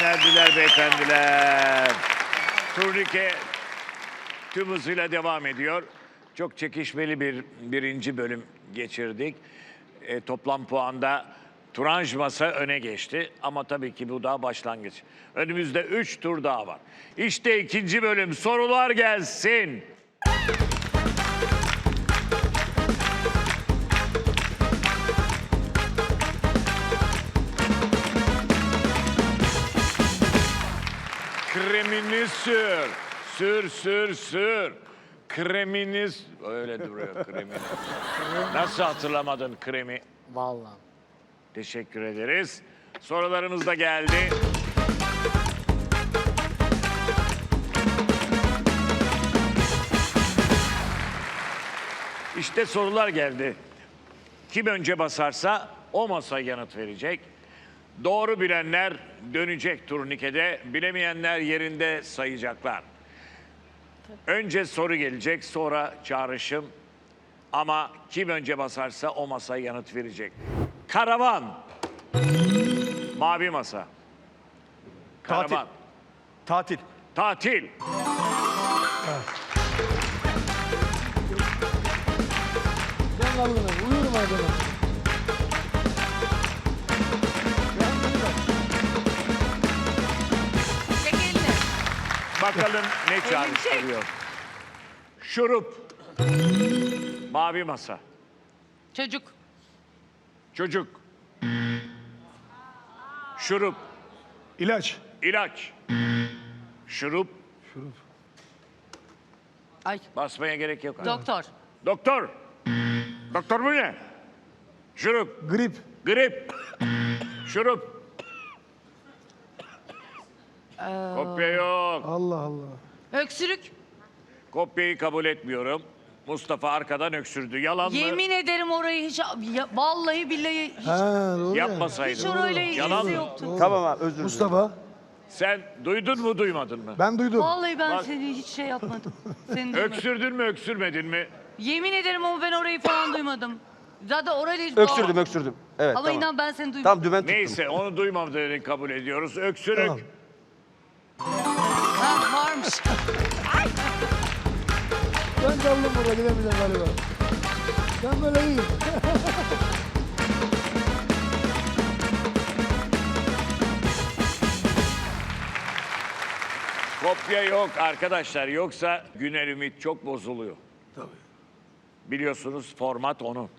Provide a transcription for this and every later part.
Hanımefendiler, beyefendiler. Turnike tüm hızıyla devam ediyor. Çok çekişmeli bir birinci bölüm geçirdik. E, toplam puanda Turanj Masa öne geçti. Ama tabii ki bu daha başlangıç. Önümüzde üç tur daha var. İşte ikinci bölüm. Sorular gelsin. Kremini sür. Sür, sür, sür. Kremini... s- Öyle duruyor kremini. Nasıl hatırlamadın kremi? Vallahi. Teşekkür ederiz. Sorularımız da geldi. İşte sorular geldi. Kim önce basarsa o masa yanıt verecek. Doğru bilenler dönecek turnikede, bilemeyenler yerinde sayacaklar. Önce soru gelecek, sonra çağrışım. Ama kim önce basarsa o masaya yanıt verecek. Karavan. Mavi masa. Karavan. Tatil. Tatil. Ben kaldım ben. Uyuyorum adamı. Bakalım ne çağrıştırıyor. Şurup. Mavi masa. Çocuk. Çocuk. Şurup. İlaç. ilaç. Şurup. Ay. Basmaya gerek yok. Doktor. Doktor. Doktor bu ne? Şurup. Grip. Grip. Şurup. Kopya yok. Allah Allah. Öksürük. Kopyayı kabul etmiyorum. Mustafa arkadan öksürdü. Yalan mı? Yemin ederim orayı hiç... Ya, vallahi billahi hiç, Ha doğru ya. Yapmasaydın. hiç orayla Yalan ilgisi mı? yoktu. Tamam abi özür dilerim. Mustafa. Sen duydun mu duymadın mı? Ben duydum. Vallahi ben Bak. seni hiç şey yapmadım. Seni duymadım. Öksürdün mü öksürmedin mi? Yemin ederim ama ben orayı falan duymadım. Zaten orayla hiç... Öksürdüm öksürdüm. Evet Ama tamam. inan ben seni duymadım. Tamam dümen tuttum. Neyse onu duymadığını kabul ediyoruz. Öksürük. Tamam. Ha, varmış. Ben kaldım burada gidemeyeceğim galiba. Ben böyle iyiyim. Kopya yok arkadaşlar. Yoksa Güner Ümit çok bozuluyor. Tabii. Biliyorsunuz format onun.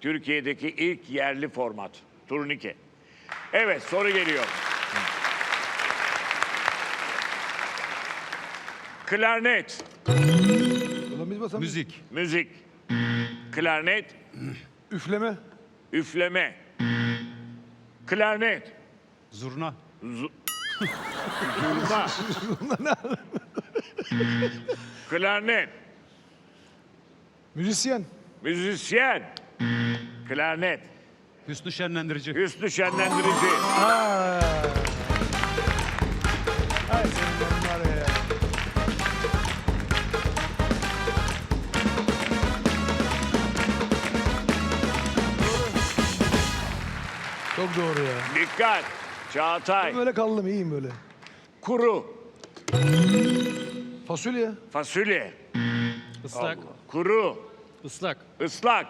Türkiye'deki ilk yerli format. Turnike. Evet soru geliyor. Klarnet. Müzik. müzik. Klarnet, Üfleme. üfleme. Klarnet, Zurna. Zurna. Klarnet, Müzisyen. müzisyen. Klarnet, Hüsnü şenlendirici. Hüsnü şenlendirici. Ha. Çok doğru ya. Dikkat. Çağatay, Böyle kaldım iyiyim böyle. kuru, Fasulye. fasulye, Islak. kuru, Islak. ıslak.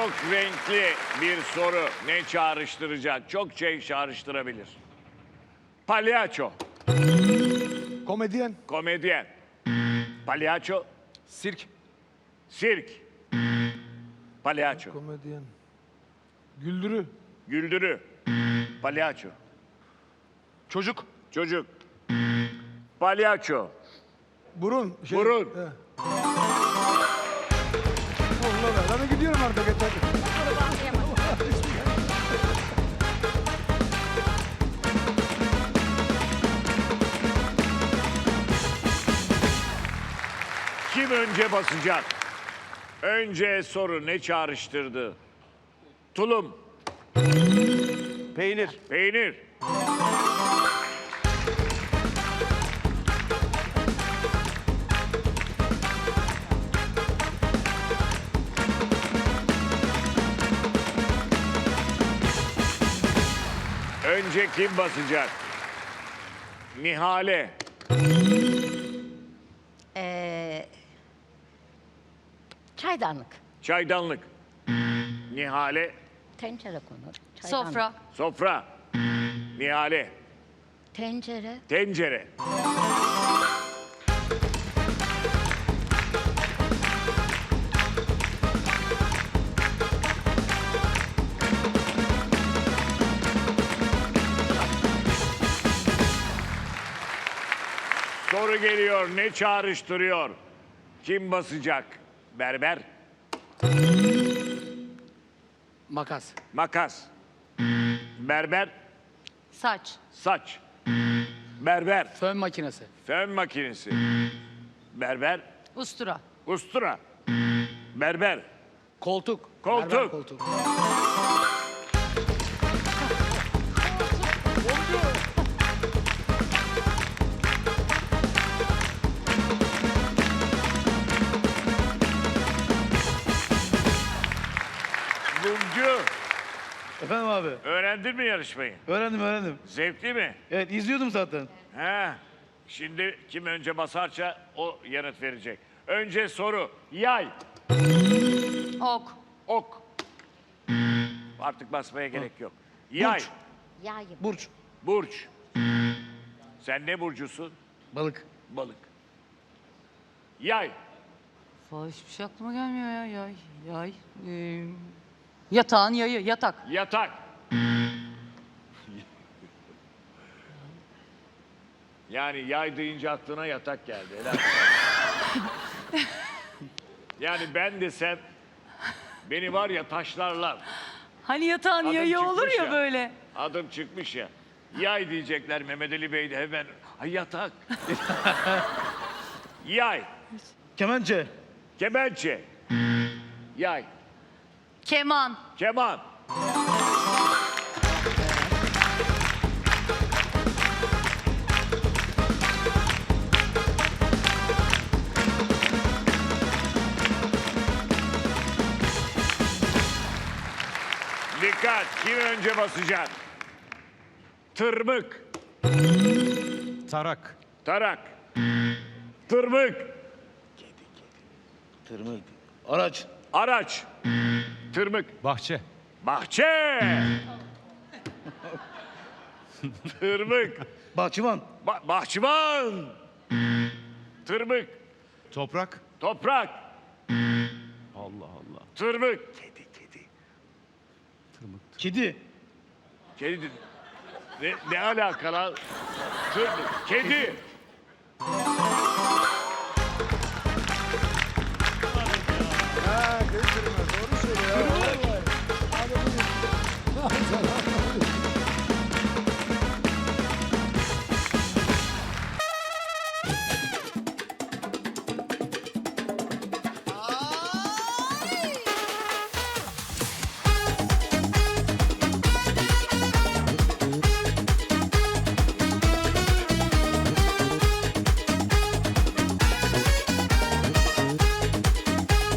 Çok renkli bir soru. Ne çağrıştıracak? Çok şey çağrıştırabilir. Palyaço, Komedyen. komedyen. Palyaço, Sirk. sirk. Palyaço, Komedyen. Güldürü. güldürü. Palyaço, Çocuk. çocuk. Palyaço, Burun. Şey, Burun. He. Artık. yeter. Kim önce basacak? Önce soru ne çağrıştırdı? Tulum, Peynir. peynir. Sence kim basacak? Nihale. Ee, çaydanlık. Çaydanlık. Nihale. Tencere konur. Çaydanlık. Sofra. Sofra. Nihale. Tencere. Tencere. Geliyor. Ne çağrıştırıyor? Kim basacak? Berber. Makas. Makas. Berber. Saç. Saç. Berber. Fön makinesi. Fön makinesi. Berber. Ustura. Ustura. Berber. Koltuk. Koltuk. Berber koltuk. Mumcu. Efendim abi. Öğrendin mi yarışmayı? Öğrendim öğrendim. Zevkli mi? Evet izliyordum zaten. He. Şimdi kim önce basarsa o yanıt verecek. Önce soru. Yay. Ok. Ok. Artık basmaya gerek yok. Yay. Yağ gibi. Burç. Burç. Sen ne burcusun? Balık. Balık. Yay. Vay hiçbir şey aklıma gelmiyor ya. Yay. Yay. Ee, yatağın yayı. Yatak. Yatak. Yani yay deyince aklına yatak geldi. Helal. yani ben desem beni var ya taşlarlar. Hani yatağın Adım yayı olur ya, ya. böyle. Adım çıkmış ya. Yay diyecekler Mehmet Ali Bey de hemen. Ay yatak. Yay. Kemençe. Kemençe. Yay. Keman. Keman. Dikkat. Kim önce basacak? Tırmık. Tarak. Tarak. Tırmık. Tırmık. Araç. Araç. Tırmık. Bahçe. Bahçe. Tırmık. Bahçıvan. Ba- bahçıvan. Tırmık. Toprak. Toprak. Allah Allah. Tırmık. Kedi, kedi. Kedi. Kedi. Ne, ne alaka lan? Tırmık. Kedi. Ha,